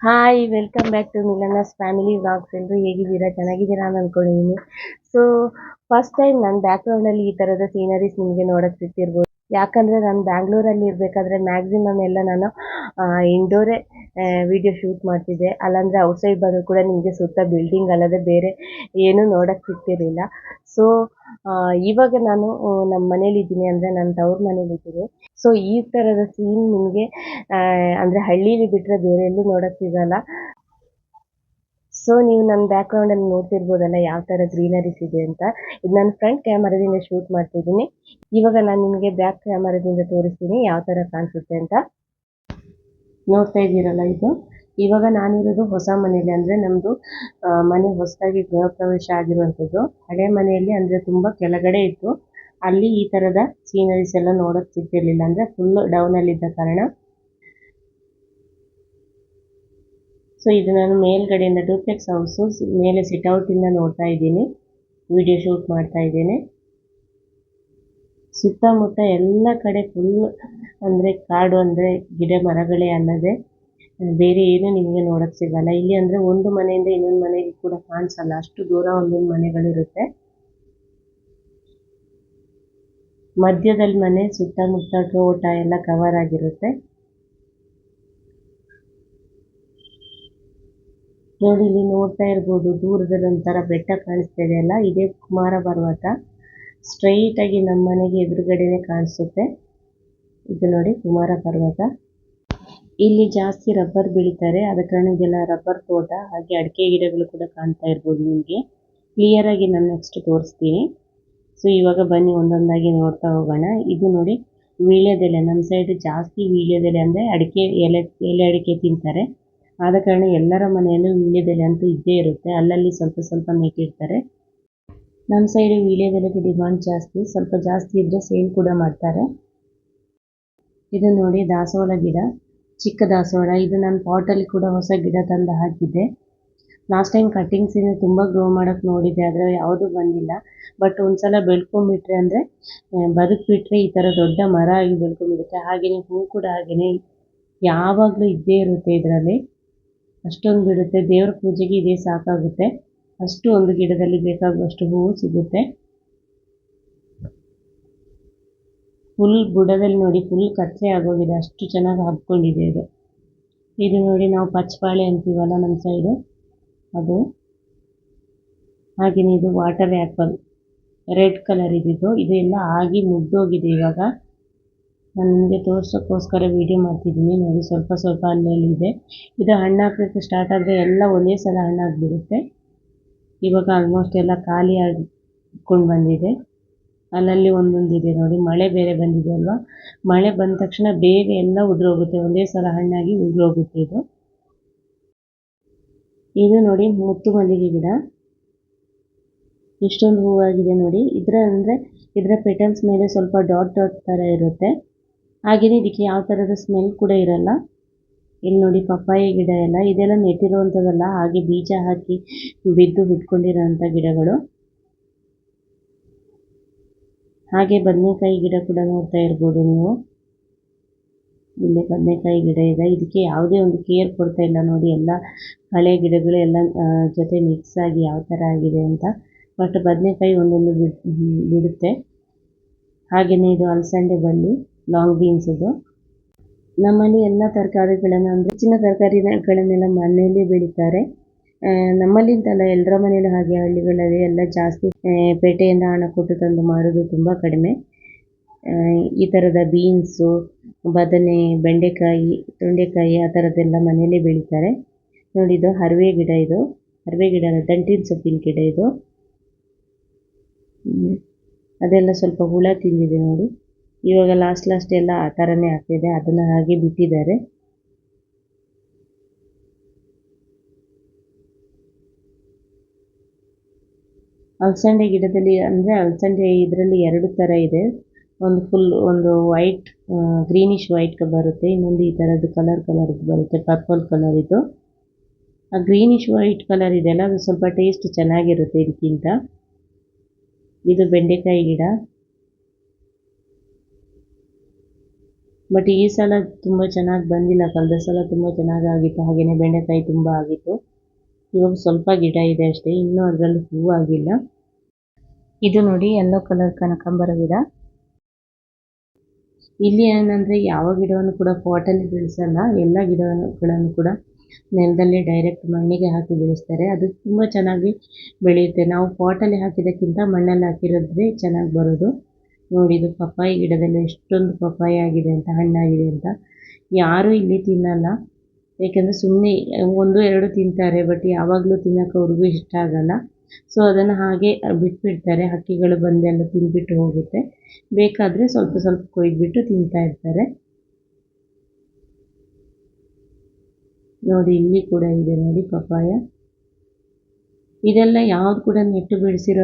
Hi welcome back to Milana's family vlogs ಎಲ್ಲರೂ ಹೇಗಿದ್ದೀರಾ? ಚೆನ್ನಾಗಿದ್ದೀರಾ ಅಂತ ಅಂದ್ಕೊಂಡಿದ್ದೀನಿ ಸೊ ಫಸ್ಟ್ ಟೈಮ್ ನನ್ನ ಬ್ಯಾಕ್ಗ್ರೌಂಡಲ್ಲಿ ಈ ಥರದ ಸೀನರೀಸ್ ನಿಮಗೆ ನೋಡೋಕ್ಕೆ ಸಿಗ್ತಿರ್ಬೋದು ಯಾಕಂದರೆ ನಾನು ಬ್ಯಾಂಗ್ಳೂರಲ್ಲಿ ಇರಬೇಕಾದ್ರೆ ಮ್ಯಾಕ್ಸಿಮಮ್ ಎಲ್ಲ ನಾನು ಇಂಡೋರೇ ವಿಡಿಯೋ ಶೂಟ್ ಮಾಡ್ತಿದ್ದೆ. ಅಲ್ಲಾಂದರೆ ಔಟ್ಸೈಡ್ ಬಂದರೂ ಕೂಡ ನಿಮಗೆ ಸುತ್ತ ಬಿಲ್ಡಿಂಗ್ ಅಲ್ಲದೆ ಬೇರೆ ಏನೂ ನೋಡೋಕ್ಕೆ ಸಿಗ್ತಿರಲಿಲ್ಲ. ಸೊ ಇವಾಗ ನಾನು ನಮ್ಮ ಮನೇಲಿದ್ದೀನಿ ಅಂದರೆ ನನ್ನ ತವ್ರ ಮನೇಲಿದ್ದೀನಿ ಸೊ ಈ ಥರದ ಸೀನ್ ನಿಮಗೆ ಅಂದರೆ ಹಳ್ಳೀಲಿ ಬಿಟ್ಟರೆ ಬೇರೆ ಎಲ್ಲೂ ನೋಡೋಕ್ಕೆ ಸಿಗಲ್ಲ. ಸೊ ನೀವು ನನ್ನ ಬ್ಯಾಕ್ಗ್ರೌಂಡಲ್ಲಿ ನೋಡ್ತಿರ್ಬೋದಲ್ಲ ಯಾವ ತರ ಗ್ರೀನರೀಸ್ ಇದೆ ಅಂತ. ಇದು ನಾನು ಫ್ರಂಟ್ ಕ್ಯಾಮರಾದಿಂದ ಶೂಟ್ ಮಾಡ್ತಿದ್ದೀನಿ. ಇವಾಗ ನಾನು ನಿಮಗೆ ಬ್ಯಾಕ್ ಕ್ಯಾಮರಾದಿಂದ ತೋರಿಸ್ತೀನಿ ಯಾವ ತರ ಕಾಣಿಸುತ್ತೆ ಅಂತ. ನೋಡ್ತಾ ಇದ್ದೀರಲ್ಲ ಇದು. ಇವಾಗ ನಾನಿರೋದು ಹೊಸ ಮನೆಯಲ್ಲಿ ಅಂದರೆ ನಮ್ಮದು ಮನೆ ಹೊಸದಾಗಿ ಗೃಹ ಪ್ರವೇಶ ಆಗಿರುವಂಥದ್ದು. ಹಳೆ ಮನೆಯಲ್ಲಿ ಅಂದರೆ ತುಂಬ ಕೆಳಗಡೆ ಇತ್ತು. ಅಲ್ಲಿ ಈ ಥರದ ಸೀನರೀಸ್ ಎಲ್ಲ ನೋಡೋಕ್ಕೆ ಸಿಗ್ತಿರ್ಲಿಲ್ಲ ಅಂದರೆ ಫುಲ್ ಡೌನಲ್ಲಿದ್ದ ಕಾರಣ ಸೊ ಇದು ನಾನು ಮೇಲ್ಗಡೆಯಿಂದ ಡೂಪ್ಲೆಕ್ಸ್ ಹೌಸು ಮೇಲೆ ಸಿಟ್ಔಟಿಂದ ನೋಡ್ತಾ ಇದ್ದೀನಿ. ವಿಡಿಯೋ ಶೂಟ್ ಮಾಡ್ತಾ ಇದ್ದೇನೆ. ಸುತ್ತಮುತ್ತ ಎಲ್ಲ ಕಡೆ ಫುಲ್ ಅಂದರೆ ಕಾಡು ಅಂದರೆ ಗಿಡ ಮರಗಳೇ ಅಲ್ಲದೆ ಬೇರೆ ಏನು ನಿಮಗೆ ನೋಡೋಕ್ಕೆ ಸಿಗಲ್ಲ. ಇಲ್ಲಿ ಅಂದರೆ ಒಂದು ಮನೆಯಿಂದ ಇನ್ನೊಂದು ಮನೆಗೆ ಕೂಡ ಕಾಣಿಸಲ್ಲ. ಅಷ್ಟು ದೂರ ಒಂದೊಂದು ಮನೆಗಳಿರುತ್ತೆ ಮಧ್ಯದಲ್ಲಿ ಮನೆ, ಸುತ್ತಮುತ್ತ ತೋಟ ಎಲ್ಲ ಕವರ್ ಆಗಿರುತ್ತೆ. ನೋಡಿ ಇಲ್ಲಿ ನೋಡ್ತಾ ಇರಬಹುದು ದೂರದಲ್ಲಿ ಒಂತರ ಬೆಟ್ಟ ಕಾಣಿಸ್ತಾ ಇದೆಯಲ್ಲ ಇದೇ ಕುಮಾರ ಪರ್ವತ. ಸ್ಟ್ರೈಟ್ ಆಗಿ ನಮ್ಮ ಮನೆಗೆ ಎದುರುಗಡೆನೆ ಕಾಣಿಸುತ್ತೆ. ಇದು ನೋಡಿ ಕುಮಾರ ಪರ್ವತ. ಇಲ್ಲಿ ಜಾಸ್ತಿ ರಬ್ಬರ್ ಬೆಳೀತಾರೆ ಅದ ಕಾರಣ ಇದೆಲ್ಲ ರಬ್ಬರ್ ತೋಟ, ಹಾಗೆ ಅಡಿಕೆ ಗಿಡಗಳು ಕೂಡ ಕಾಣ್ತಾ ಇರಬಹುದು ನಿಮಗೆ. ಕ್ಲಿಯರ್ ಆಗಿ ನಾನು ನೆಕ್ಸ್ಟ್ ತೋರಿಸ್ತೀನಿ. ಸೊ ಇವಾಗ ಬನ್ನಿ, ಒಂದೊಂದಾಗಿ ನೋಡ್ತಾ ಹೋಗೋಣ. ಇದು ನೋಡಿ ವೀಳ್ಯದೆಲೆ, ನಮ್ಮ ಸೈಡ್ ಜಾಸ್ತಿ ವೀಳ್ಯದೆಲೆ ಅಂದರೆ ಅಡಿಕೆ ಎಲೆ ಎಲೆ ಅಡಿಕೆ ತಿಂತಾರೆ. ಆದ ಕಾರಣ ಎಲ್ಲರ ಮನೆಯಲ್ಲೂ ವೀಳ್ಯದೆಲೆ ಅಂತೂ ಇದ್ದೇ ಇರುತ್ತೆ. ಅಲ್ಲಲ್ಲಿ ಸ್ವಲ್ಪ ಸ್ವಲ್ಪ ನೆಟ್ಟಿರ್ತಾರೆ ನಮ್ಮ ಸೈಡ್ ವೀಳ್ಯದೆಲೆಗೆ ಡಿಮಾಂಡ್ ಜಾಸ್ತಿ. ಸ್ವಲ್ಪ ಜಾಸ್ತಿ ಇದ್ದರೆ ಸೇಲ್ ಕೂಡ ಮಾಡ್ತಾರೆ. ಇದು ನೋಡಿ ದಾಸವಾಳ ಗಿಡ. ಚಿಕ್ಕ ದಾಸವಾಳ. ಇದು ನಾನು ಪಾಟಲ್ಲಿ ಕೂಡ ಹೊಸ ಗಿಡ ತಂದು ಹಾಕಿದ್ದೆ. ಲಾಸ್ಟ್ ಟೈಮ್ ಕಟ್ಟಿಂಗ್ಸಿನ ತುಂಬ ಗ್ರೋ ಮಾಡೋಕ್ಕೆ ನೋಡಿದ್ದೆ, ಆದರೆ ಯಾವುದು ಬಂದಿಲ್ಲ. ಬಟ್ ಒಂದ್ಸಲ ಬೆಳ್ಕೊಂಬಿಟ್ರೆ ಅಂದರೆ ಬದುಕ್ಬಿಟ್ರೆ ಈ ಥರ ದೊಡ್ಡ ಮರ ಆಗಿ ಬೆಳ್ಕೊಂಬಿಡುತ್ತೆ. ಹಾಗೆಯೇ ಹೂ ಕೂಡ ಹಾಗೆಯೇ ಯಾವಾಗಲೂ ಇದ್ದೇ ಇರುತ್ತೆ ಇದರಲ್ಲಿ. ಅಷ್ಟೊಂದು ಬಿಡುತ್ತೆ. ದೇವ್ರ ಪೂಜೆಗೆ ಇದೇ ಸಾಕಾಗುತ್ತೆ. ಅಷ್ಟು ಒಂದು ಗಿಡದಲ್ಲಿ ಬೇಕಾಗುವಷ್ಟು ಹೂವು ಸಿಗುತ್ತೆ. ಫುಲ್ ಬುಡದಲ್ಲಿ ನೋಡಿ, ಫುಲ್ ಕತ್ತಲೆ ಆಗೋಗಿದೆ. ಅಷ್ಟು ಚೆನ್ನಾಗಿ ಹಬ್ಕೊಂಡಿದೆ ಇದು. ಇದು ನೋಡಿ, ನಾವು ಪಚ್ಚಬಾಳೆ ಅಂತೀವಲ್ಲ ನಮ್ಮ ಸೈಡು? ಅದು. ಹಾಗೆಯೇ ಇದು ವಾಟರ್ ಆ್ಯಪಲ್. ರೆಡ್ ಕಲರ್ ಇದ್ದಿದ್ದು. ಇದು ಎಲ್ಲ ಆಗಿ ಮುಗ್ದೋಗಿದೆ ಇವಾಗ. ನಾನು ನಿಮಗೆ ತೋರ್ಸೋಕ್ಕೋಸ್ಕರ ವೀಡಿಯೋ ಮಾಡ್ತಿದ್ದೀನಿ. ನೋಡಿ, ಸ್ವಲ್ಪ ಸ್ವಲ್ಪ ಅಲ್ಲಲ್ಲಿ ಇದೆ ಇದು ಹಣ್ಣು ಸ್ಟಾರ್ಟ್ ಆದರೆ ಎಲ್ಲ ಒಂದೇ ಸಲ ಹಣ್ಣಾಗಿಬಿಡುತ್ತೆ ಇವಾಗ ಆಲ್ಮೋಸ್ಟ್ ಎಲ್ಲ ಖಾಲಿ ಆಗಿಕೊಂಡು ಬಂದಿದೆ. ಅಲ್ಲಲ್ಲಿ ಒಂದೊಂದಿದೆ ನೋಡಿ, ಮಳೆ ಬೇರೆ ಬಂದಿದೆ ಅಲ್ವಾ? ಮಳೆ ಬಂದ ತಕ್ಷಣ ಬೇಗ ಎಲ್ಲ ಉದುರೋಗುತ್ತೆ. ಒಂದೇ ಸಲ ಹಣ್ಣಾಗಿ ಉದುರೋಗುತ್ತೆ ಇದು. ಇದು ನೋಡಿ, ಮುತ್ತು ಮಲ್ಲಿಗೆ ಗಿಡ. ಇಷ್ಟೊಂದು ಹೂವಾಗಿದೆ ನೋಡಿ. ಇದರ ಅಂದರೆ, ಇದರ ಪೆಟಲ್ಸ್ ಮೇಲೆ ಸ್ವಲ್ಪ ಡಾಟ್ ಡಾಟ್ ಥರ ಇರುತ್ತೆ. ಹಾಗೆಯೇ ಇದಕ್ಕೆ ಯಾವ ಥರದ ಸ್ಮೆಲ್ ಕೂಡ ಇರಲ್ಲ. ಇಲ್ಲಿ ನೋಡಿ ಪಪ್ಪಾಯಿ ಗಿಡ ಎಲ್ಲ, ಇದೆಲ್ಲ ನೆಟ್ಟಿರುವಂಥದ್ದಲ್ಲ, ಹಾಗೆ ಬೀಜ ಹಾಕಿ ಬಿದ್ದು ಹುಟ್ಕೊಂಡಿರೋಂಥ ಗಿಡಗಳು. ಹಾಗೆ ಬದನೆಕಾಯಿ ಗಿಡ ಕೂಡ ನೋಡ್ತಾ ಇರ್ಬೋದು ನೀವು. ಇಲ್ಲೇ ಬದನೆಕಾಯಿ ಗಿಡ ಇದೆ. ಇದಕ್ಕೆ ಯಾವುದೇ ಒಂದು ಕೇರ್ ಕೊಡ್ತಾ ಇಲ್ಲ ನೋಡಿ, ಎಲ್ಲ ಹಳೆ ಗಿಡಗಳು ಎಲ್ಲ ಜೊತೆ ಮಿಕ್ಸ್ ಆಗಿ ಯಾವ ಥರ ಆಗಿದೆ ಅಂತ. ಬಟ್ ಬದನೆಕಾಯಿ ಒಂದೊಂದು ಬಿಡುತ್ತೆ. ಹಾಗೆಯೇ ಇದು ಅಲಸಂಡೆ ಬಳ್ಳಿ ಲಾಂಗ್ ಬೀನ್ಸ್ ಇದು. ನಮ್ಮಲ್ಲಿ ಎಲ್ಲ ತರಕಾರಿಗಳನ್ನು ಅಂದರೆ ಹೆಚ್ಚಿನ ತರಕಾರಿಗಳನ್ನೆಲ್ಲ ಮನೆಯಲ್ಲೇ ಬೆಳೀತಾರೆ. ನಮ್ಮಲ್ಲಿ ಅಂತಲ್ಲ ಎಲ್ಲರ ಮನೆಯಲ್ಲೂ ಹಾಗೆ ಹಳ್ಳಿಗಳಲ್ಲಿ ಎಲ್ಲ ಜಾಸ್ತಿ ಪೇಟೆಯಿಂದ ಹಣ ಕೊಟ್ಟು ತಂದು ಮಾಡೋದು ತುಂಬ ಕಡಿಮೆ. ಈ ಥರದ ಬೀನ್ಸು, ಬದನೆ, ಬೆಂಡೆಕಾಯಿ, ತೊಂಡೆಕಾಯಿ ಆ ಥರದ್ದೆಲ್ಲ ಮನೆಯಲ್ಲೇ ಬೆಳೀತಾರೆ. ನೋಡಿ, ಇದು ಹರಿವೆ ಗಿಡ ಇದು. ಹರಿವೆ ಗಿಡ ದಂಟಿನ ಸೊಪ್ಪಿನ ಗಿಡ ಇದು. ಅದೆಲ್ಲ ಸ್ವಲ್ಪ ಹುಳ ತಿಂದಿದೆ ನೋಡಿ. ಇವಾಗ ಲಾಸ್ಟ್ ಲಾಸ್ಟ್ ಎಲ್ಲ ಆ ಥರನೇ ಆಗ್ತಿದೆ. ಅದನ್ನು ಹಾಗೆ ಬಿಟ್ಟಿದ್ದಾರೆ. ಅಲಸಂಡೆ ಗಿಡದಲ್ಲಿ ಅಂದರೆ ಅಲಸಂಡೆ ಇದರಲ್ಲಿ ಎರಡು ಥರ ಇದೆ. ಒಂದು ಫುಲ್ ಒಂದು ವೈಟ್ ಗ್ರೀನಿಶ್ ವೈಟ್ ಬರುತ್ತೆ. ಇನ್ನೊಂದು ಈ ಥರದ್ದು ಕಲರ್ ಕಲರ್ದು ಬರುತ್ತೆ. ಪರ್ಪಲ್ ಕಲರ್ ಇದು. ಆ ಗ್ರೀನಿಶ್ ವೈಟ್ ಕಲರ್ ಇದೆಯಲ್ಲ ಅದು ಸ್ವಲ್ಪ ಟೇಸ್ಟ್ ಚೆನ್ನಾಗಿರುತ್ತೆ ಇದಕ್ಕಿಂತ. ಇದು ಬೆಂಡೆಕಾಯಿ ಗಿಡ. ಬಟ್ ಈ ಸಲ ತುಂಬ ಚೆನ್ನಾಗಿ ಬಂದಿಲ್ಲ. ಕಳೆದ ಸಲ ತುಂಬ ಚೆನ್ನಾಗಿ ಆಗಿತ್ತು ಹಾಗೆಯೇ ಬೆಂಡೆಕಾಯಿ ತುಂಬ ಆಗಿತ್ತು. ಇವಾಗ ಸ್ವಲ್ಪ ಗಿಡ ಇದೆ ಅಷ್ಟೇ. ಇನ್ನೂ ಅದರಲ್ಲಿ ಹೂವು ಆಗಿಲ್ಲ. ಇದು ನೋಡಿ ಎಲ್ಲೋ ಕಲರ್ ಕನಕಾಂಬರ ಗಿಡ. ಇಲ್ಲಿ ಏನಂದರೆ ಯಾವ ಗಿಡವನ್ನು ಕೂಡ ಪಾಟಲ್ಲಿ ಬೆಳೆಸಲ್ಲ. ಎಲ್ಲ ಗಿಡಗಳನ್ನು ಕೂಡ ನೆಲದಲ್ಲಿ ಡೈರೆಕ್ಟ್ ಮಣ್ಣಿಗೆ ಹಾಕಿ ಬೆಳೆಸ್ತಾರೆ. ಅದು ತುಂಬ ಚೆನ್ನಾಗಿ ಬೆಳೆಯುತ್ತೆ. ನಾವು ಪಾಟಲ್ಲಿ ಹಾಕಿದ್ದಕ್ಕಿಂತ ಮಣ್ಣಲ್ಲಿ ಹಾಕಿರೋದ್ರೆ ಚೆನ್ನಾಗಿ ಬರೋದು. ನೋಡಿ ಇದು ಪಪ್ಪಾಯಿ ಗಿಡದಲ್ಲಿ ಎಷ್ಟೊಂದು ಪಪ್ಪಾಯಿ ಆಗಿದೆ ಅಂತ, ಹಣ್ಣಾಗಿದೆ ಅಂತ. ಯಾರೂ ಇಲ್ಲಿ ತಿನ್ನಲ್ಲ. ಏಕೆಂದರೆ ಸುಮ್ಮನೆ ಒಂದು, ಎರಡು ತಿಂತಾರೆ, ಬಟ್ ಯಾವಾಗಲೂ ತಿನ್ನೋಕ್ಕೆ ಅವ್ರಿಗೂ ಇಷ್ಟ ಆಗಲ್ಲ. ಸೊ ಅದನ್ನು ಹಾಗೆ ಬಿಟ್ಬಿಡ್ತಾರೆ. ಹಕ್ಕಿಗಳು ಬಂದೆಲ್ಲ ತಿಂದ್ಬಿಟ್ಟು ಹೋಗುತ್ತೆ. ಬೇಕಾದರೆ ಸ್ವಲ್ಪ ಸ್ವಲ್ಪ ಕೊಯ್ದುಬಿಟ್ಟು ತಿಂತಾ ಇರ್ತಾರೆ. ನೋಡಿ, ಇಲ್ಲಿ ಕೂಡ ಇದೆ ನೋಡಿ ಪಪಾಯ ಇದೆಲ್ಲ ಯಾವ್ದು ಕೂಡ ನೆಟ್ಟು ಬೆಳೆಸಿರೋ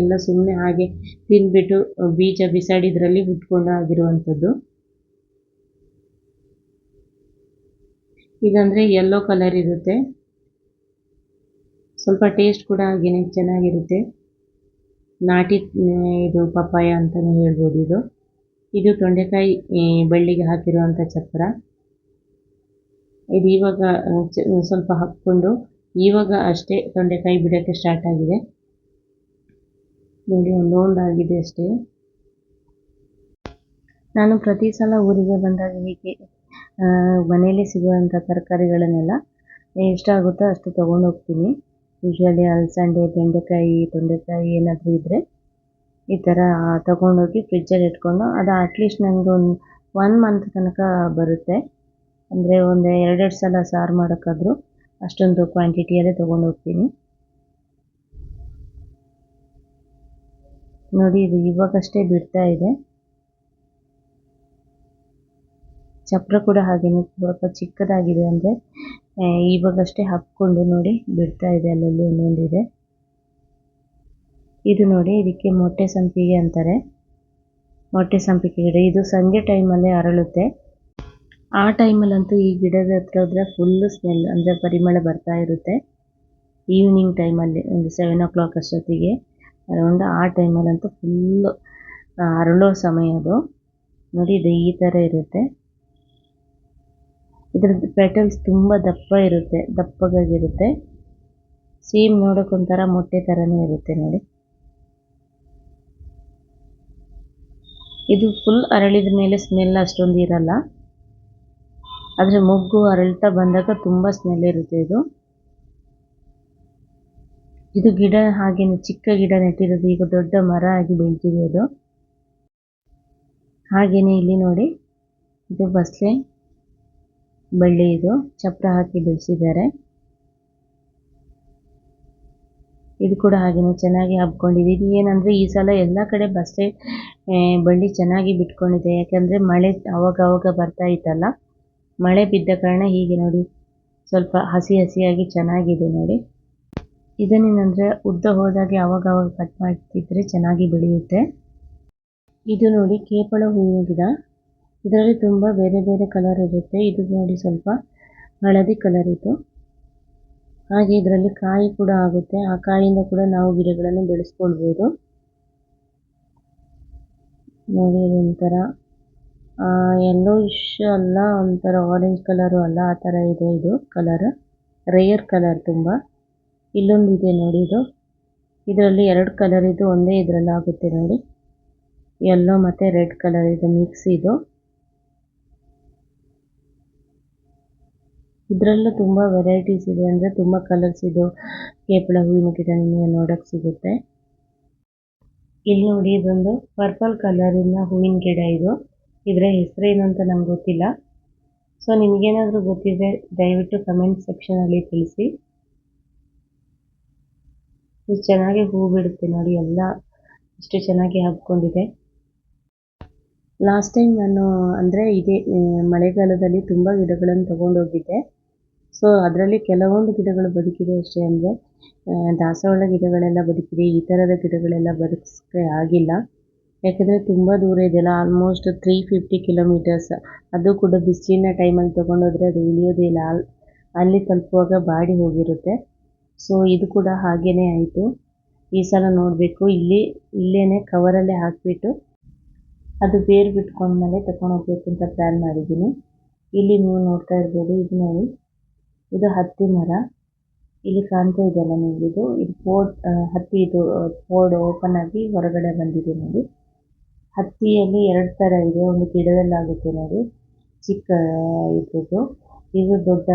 ಎಲ್ಲ ಸುಮ್ಮನೆ ಹಾಗೆ ತಿಂದ್ಬಿಟ್ಟು ಬೀಜ ಬಿಸಾಡಿದ್ರಲ್ಲಿ ಹುಟ್ಕೊಂಡು ಆಗಿರುವಂಥದ್ದು. ಇದಂದರೆ ಯೆಲ್ಲೋ ಕಲರ್ ಇರುತ್ತೆ. ಸ್ವಲ್ಪ ಟೇಸ್ಟ್ ಕೂಡ ಹಾಗೇನೆ ಚೆನ್ನಾಗಿರುತ್ತೆ. ನಾಟಿ, ಇದು ಪಪ್ಪಾಯ ಅಂತಲೇ ಹೇಳ್ಬೋದು ಇದು. ಇದು ತೊಂಡೆಕಾಯಿ ಬಳ್ಳಿಗೆ ಹಾಕಿರುವಂಥ ಚಪ್ಪರ ಇದು ಇವಾಗ ಸ್ವಲ್ಪ ಹಾಕ್ಕೊಂಡು ಇವಾಗ ಅಷ್ಟೇ ತೊಂಡೆಕಾಯಿ ಬಿಡೋಕ್ಕೆ ಸ್ಟಾರ್ಟ್ ಆಗಿದೆ. ನೋಡಿ ಒಂದೊಂದಾಗಿದೆ ಅಷ್ಟೇ. ನಾನು ಪ್ರತಿ ಸಲ ಊರಿಗೆ ಬಂದಾಗ ಹೀಗೆ ಮನೆಯಲ್ಲಿ ಸಿಗುವಂಥ ತರಕಾರಿಗಳನ್ನೆಲ್ಲ ಎಷ್ಟಾಗುತ್ತೋ ಅಷ್ಟು ತೊಗೊಂಡು ಹೋಗ್ತೀನಿ ಯೂಶ್ವಲಿ ಅಲಸಂಡೆ, ಬೆಂಡೆಕಾಯಿ, ತೊಂಡೆಕಾಯಿ ಏನಾದರೂ ಇದ್ದರೆ ಈ ಥರ ತೊಗೊಂಡೋಗಿ ಫ್ರಿಜ್ಜಲ್ಲಿ ಇಟ್ಕೊಂಡು, ಅದು ಅಟ್ಲೀಸ್ಟ್ ನನಗೆ ಒಂದು ಒನ್ ಮಂತ್ ತನಕ ಬರುತ್ತೆ. ಅಂದರೆ ಒಂದು ಎರಡೆರಡು ಸಲ ಸಾರು ಮಾಡೋಕ್ಕಾದ್ರೂ. ಅಷ್ಟೊಂದು ಕ್ವಾಂಟಿಟಿಯಲ್ಲೇ ತೊಗೊಂಡು ಹೋಗ್ತೀನಿ. ನೋಡಿ, ಇದು ಇವಾಗಷ್ಟೇ ಬಿಡ್ತಾ ಇದೆ. ಚಪ್ರ ಕೂಡ ಹಾಗೇನೆ, ಸ್ವಲ್ಪ ಚಿಕ್ಕದಾಗಿದೆ ಅಂದರೆ ಇವಾಗಷ್ಟೇ ಹಾಕ್ಕೊಂಡು ನೋಡಿ ಬಿಡ್ತಾ ಇದೆ ಅಲ್ಲಲ್ಲಿ ಒಂದೊಂದಿದೆ. ಇದು ನೋಡಿ, ಇದಕ್ಕೆ ಮೊಟ್ಟೆ ಸಂಪಿಗೆ ಅಂತಾರೆ. ಮೊಟ್ಟೆ ಸಂಪಿಗೆ ಗಿಡ. ಇದು ಸಂಜೆ ಟೈಮಲ್ಲೇ ಅರಳುತ್ತೆ. ಆ ಟೈಮಲ್ಲಂತೂ ಈ ಗಿಡದ ಹತ್ರ ಹೋದ್ರೆ ಫುಲ್ ಸ್ಮೆಲ್ ಅಂದರೆ ಪರಿಮಳ ಬರ್ತಾ ಇರುತ್ತೆ. ಈವ್ನಿಂಗ್ ಟೈಮಲ್ಲಿ ಒಂದು ಸೆವೆನ್ ಓ ಕ್ಲಾಕ್ ಅಷ್ಟೊತ್ತಿಗೆ. ಅರೌಂಡ್ ಆ ಟೈಮಲ್ಲಂತೂ ಫುಲ್ಲು ಅರಳೋ ಸಮಯ ಅದು. ನೋಡಿ ಇದು ಈ ಥರ ಇರುತ್ತೆ. ಇದ್ರದ್ದು ಪೆಟಲ್ಸ್ ತುಂಬ ದಪ್ಪ ಇರುತ್ತೆ, ದಪ್ಪಗಾಗಿರುತ್ತೆ. ಸೇಮ್ ನೋಡೋಕೆ ಮೊಟ್ಟೆ ಥರನೇ ಇರುತ್ತೆ ನೋಡಿ. ಇದು ಫುಲ್ ಅರಳಿದ ಮೇಲೆ ಸ್ಮೆಲ್ ಅಷ್ಟೊಂದು ಇರಲ್ಲ. ಆದರೆ ಮೊಗ್ಗು ಅರಳ್ತಾ ಬಂದಾಗ ತುಂಬ ಸ್ಮೆಲ್ ಇರುತ್ತೆ ಇದು. ಇದು ಗಿಡ ಹಾಗೇನೆ, ಚಿಕ್ಕ ಗಿಡ ನೆಟ್ಟಿರೋದು, ಈಗ ದೊಡ್ಡ ಮರ ಆಗಿ ಬೆಳ್ದಿದೆ ಅದು. ಹಾಗೇನೆ ಇಲ್ಲಿ ನೋಡಿ, ಇದು ಬಸಳೆ ಬಳ್ಳಿ ಇದು, ಚಪ್ರ ಹಾಕಿ ಬೆಳೆಸಿದ್ದಾರೆ. ಇದು ಕೂಡ ಹಾಗೇನೆ ಚೆನ್ನಾಗಿ ಹಬ್ಕೊಂಡಿದೆ. ಇದು ಏನಂದರೆ ಈ ಸಲ ಎಲ್ಲ ಕಡೆ ಬಸಳೆ ಬಳ್ಳಿ ಚೆನ್ನಾಗಿ ಬಿಟ್ಕೊಂಡಿದೆ. ಯಾಕಂದ್ರೆ ಮಳೆ ಅವಾಗ ಬರ್ತಾ ಇತ್ತಲ್ಲ. ಮಳೆ ಬಿದ್ದ ಕಾರಣ ಹೀಗೆ ನೋಡಿ. ಸ್ವಲ್ಪ ಹಸಿ ಹಸಿಯಾಗಿ ಚೆನ್ನಾಗಿದೆ ನೋಡಿ. ಇದನ್ನೇನಂದರೆ ಉದ್ದ ಹೋದಾಗೆ ಅವಾಗ ಕಟ್ ಮಾಡ್ತಿದ್ರೆ ಚೆನ್ನಾಗಿ ಬೆಳೆಯುತ್ತೆ. ಇದು ನೋಡಿ ಕೇಪಳ ಹೂವಿನ ಗಿಡ. ಇದರಲ್ಲಿ ತುಂಬ ಬೇರೆ ಬೇರೆ ಕಲರ್ ಇರುತ್ತೆ. ಇದು ನೋಡಿ ಸ್ವಲ್ಪ ಹಳದಿ ಕಲರ್ ಇದು ಹಾಗೆ ಇದರಲ್ಲಿ ಕಾಯಿ ಕೂಡ ಆಗುತ್ತೆ. ಆ ಕಾಯಿಯಿಂದ ಕೂಡ ನಾವು ಗಿಡಗಳನ್ನು ಬೆಳೆಸ್ಕೊಳ್ಬೋದು. ನೋಡಿ ಒಂಥರ ಯೆಲ್ಲೋಯಿಶ್ ಅಲ್ಲ ಒಂತರ ಆರೆಂಜ್ ಕಲರ್ ಅಲ್ಲ, ಆ ತರ ಇದೆ ಇದು ಕಲರ್ ರೇರ್ ಕಲರ್ ತುಂಬಾ. ಇಲ್ಲೊಂದು ಇದೆ ನೋಡಿ ಇದು. ಇದರಲ್ಲಿ ಎರಡು ಕಲರ್ ಇದು ಒಂದೇ ಇದರಲ್ಲಿ ಆಗುತ್ತೆ ನೋಡಿ. ಯಲ್ಲೋ ಮತ್ತೆ ರೆಡ್ ಕಲರ್ ಇದು ಮಿಕ್ಸ್ ಇದು. ಇದರಲ್ಲೂ ತುಂಬಾ ವೆರೈಟೀಸ್ ಇದೆ ಅಂದ್ರೆ ತುಂಬಾ ಕಲರ್ಸ್ ಇದು. ಕೇಪಳ ಹೂವಿನ ಗಿಡ ನಿಮಗೆ ನೋಡಕ್ ಸಿಗುತ್ತೆ. ಇಲ್ಲಿ ನೋಡಿ ಇದೊಂದು ಪರ್ಪಲ್ ಕಲರಿನ ಹೂವಿನ ಗಿಡ ಇದು. ಇದರ ಹೆಸರೇನು ಅಂತ ನಂಗೆ ಗೊತ್ತಿಲ್ಲ. ಸೊ ನಿಮಗೇನಾದರೂ ಗೊತ್ತಿದೆ ದಯವಿಟ್ಟು ಕಮೆಂಟ್ ಸೆಕ್ಷನಲ್ಲಿ ತಿಳಿಸಿ. ಇದು ಚೆನ್ನಾಗಿ ಹೂ ಬಿಡುತ್ತೆ ನೋಡಿ, ಎಲ್ಲ ಇಷ್ಟು ಚೆನ್ನಾಗಿ ಹಬ್ಕೊಂಡಿದೆ. ಲಾಸ್ಟ್ ಟೈಮ್ ನಾನು, ಅಂದರೆ ಇದೇ ಮಳೆಗಾಲದಲ್ಲಿ ತುಂಬ ಗಿಡಗಳನ್ನು ತೊಗೊಂಡೋಗಿದ್ದೆ. ಸೊ ಅದರಲ್ಲಿ ಕೆಲವೊಂದು ಗಿಡಗಳು ಬದುಕಿದೆ ಅಷ್ಟೇ, ಅಂದರೆ ದಾಸವಾಳ ಗಿಡಗಳೆಲ್ಲ ಬದುಕಿದೆ, ಈ ಥರದ ಗಿಡಗಳೆಲ್ಲ ಬದುಕಿಸೋಕ್ಕೆ ಆಗಿಲ್ಲ. ಯಾಕೆಂದರೆ ತುಂಬ ದೂರ ಇದೆಯಲ್ಲ ಆಲ್ಮೋಸ್ಟ್ ತ್ರೀ ಫಿಫ್ಟಿ ಕಿಲೋಮೀಟರ್ಸ್ ಅದು ಕೂಡ ಬಿಸಿಲಿನ ಟೈಮಲ್ಲಿ ತೊಗೊಂಡೋದ್ರೆ ಅದು ಉಳಿಯೋದೇ ಇಲ್ಲ. ಅಲ್ಲಿ ಅಲ್ಲಿ ತಲುಪುವಾಗ ಬಾಡಿ ಹೋಗಿರುತ್ತೆ. ಸೊ ಇದು ಕೂಡ ಹಾಗೆಯೇ ಆಯಿತು. ಈ ಸಲ ನೋಡಬೇಕು. ಇಲ್ಲಿ ಇಲ್ಲೇ ಕವರಲ್ಲೇ ಹಾಕಿಬಿಟ್ಟು ಅದು ಬೇರು ಬಿಟ್ಕೊಂಡ್ಮೇಲೆ ಹೋಗ್ಬೇಕು ಅಂತ ಪ್ಲ್ಯಾನ್ ಮಾಡಿದ್ದೀನಿ. ಇಲ್ಲಿ ನೀವು ನೋಡ್ತಾ ಇರ್ಬೋದು, ಇದು ನೋಡಿ. ಇದು ಹತ್ತಿ ಮರ. ಇಲ್ಲಿ ಕಾಣ್ತಾ ಇದೆಯಲ್ಲ ನಿಮಗಿದು ಇದು ಇದು ಪೋರ್ಟ್ ಹತ್ತಿ ಇದು ಪೋರ್ಡ್ ಓಪನ್ ಆಗಿ ಹೊರಗಡೆ ಬಂದಿದೆ ನೋಡಿ. ಹತ್ತಿಯಲ್ಲಿ ಎರಡು ಥರ ಇದೆ. ಒಂದು ಗಿಡದಲ್ಲಾಗುತ್ತೆ ನೋಡಿ. ಚಿಕ್ಕ ಇದ್ರದ್ದು ಇದು ದೊಡ್ಡ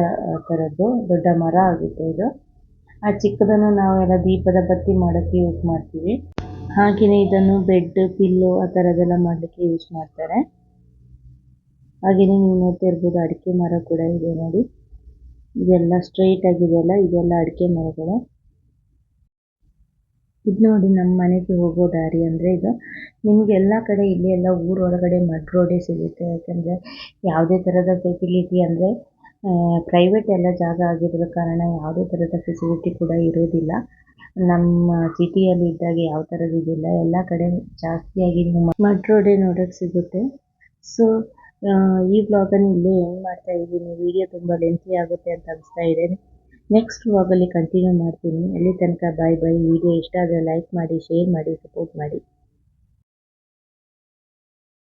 ಥರದ್ದು ದೊಡ್ಡ ಮರ ಆಗುತ್ತೆ ಇದು. ಆ ಚಿಕ್ಕದನ್ನು ನಾವೆಲ್ಲ ದೀಪದ ಬತ್ತಿ ಮಾಡೋಕ್ಕೆ ಯೂಸ್ ಮಾಡ್ತೀವಿ. ಹಾಗೆಯೇ ಇದನ್ನು ಬೆಡ್, ಪಿಲ್ಲು ಆ ಥರದ್ದೆಲ್ಲ ಮಾಡಲಿಕ್ಕೆ ಯೂಸ್ ಮಾಡ್ತಾರೆ. ಹಾಗೆಯೇ ನೀವು ನೋಡ್ತಾ ಇರ್ಬೋದು ಅಡಿಕೆ ಮರ ಕೂಡ ಇದೆ ನೋಡಿ. ಇದೆಲ್ಲ ಸ್ಟ್ರೈಟ್ ಆಗಿದೆಯಲ್ಲ ಇದೆಲ್ಲ ಅಡಿಕೆ ಮರಗಳು. ಇದು ನೋಡಿ ನಮ್ಮ ಮನೆಗೆ ಹೋಗೋ ದಾರಿ ಅಂದರೆ ಇದು ನಿಮಗೆ ಎಲ್ಲ ಕಡೆ ಇಲ್ಲಿ ಎಲ್ಲ ಊರೊಳಗಡೆ ಮಡ್ ರೋಡೇ ಸಿಗುತ್ತೆ. ಯಾಕಂದರೆ ಯಾವುದೇ ಥರದ ಫೆಸಿಲಿಟಿ ಅಂದರೆ ಪ್ರೈವೇಟ್ ಎಲ್ಲ ಜಾಗ ಆಗಿರೋ ಕಾರಣ ಯಾವುದೇ ಥರದ ಫೆಸಿಲಿಟಿ ಕೂಡ ಇರೋದಿಲ್ಲ. ನಮ್ಮ ಸಿಟಿಯಲ್ಲಿ ಇದ್ದಾಗ ಯಾವ ಥರದ್ದು ಇದಿಲ್ಲ. ಎಲ್ಲ ಕಡೆ ಜಾಸ್ತಿಯಾಗಿ ಮಡ್ ರೋಡೇ ನೋಡೋಕ್ಕೆ ಸಿಗುತ್ತೆ. ಸೊ ಈ ಬ್ಲಾಗನ್ನು ಇಲ್ಲೇ ಎಂಡ್ ಮಾಡ್ತಾ ಇದ್ದೀನಿ. ವಿಡಿಯೋ ತುಂಬ ಲೆಂತಿ ಆಗುತ್ತೆ ಅಂತ ಅನಿಸ್ತಾ ಇದೆ. ನೆಕ್ಸ್ಟ್ ವ್ಲಾಗಲ್ಲಿ ಕಂಟಿನ್ಯೂ ಮಾಡ್ತೀನಿ. ಅಲ್ಲಿ ತನಕ ಬಾಯ್ ಬಾಯ್ ವಿಡಿಯೋ ಇಷ್ಟ ಆದರೆ ಲೈಕ್ ಮಾಡಿ ಶೇರ್ ಮಾಡಿ ಸಪೋರ್ಟ್ ಮಾಡಿ.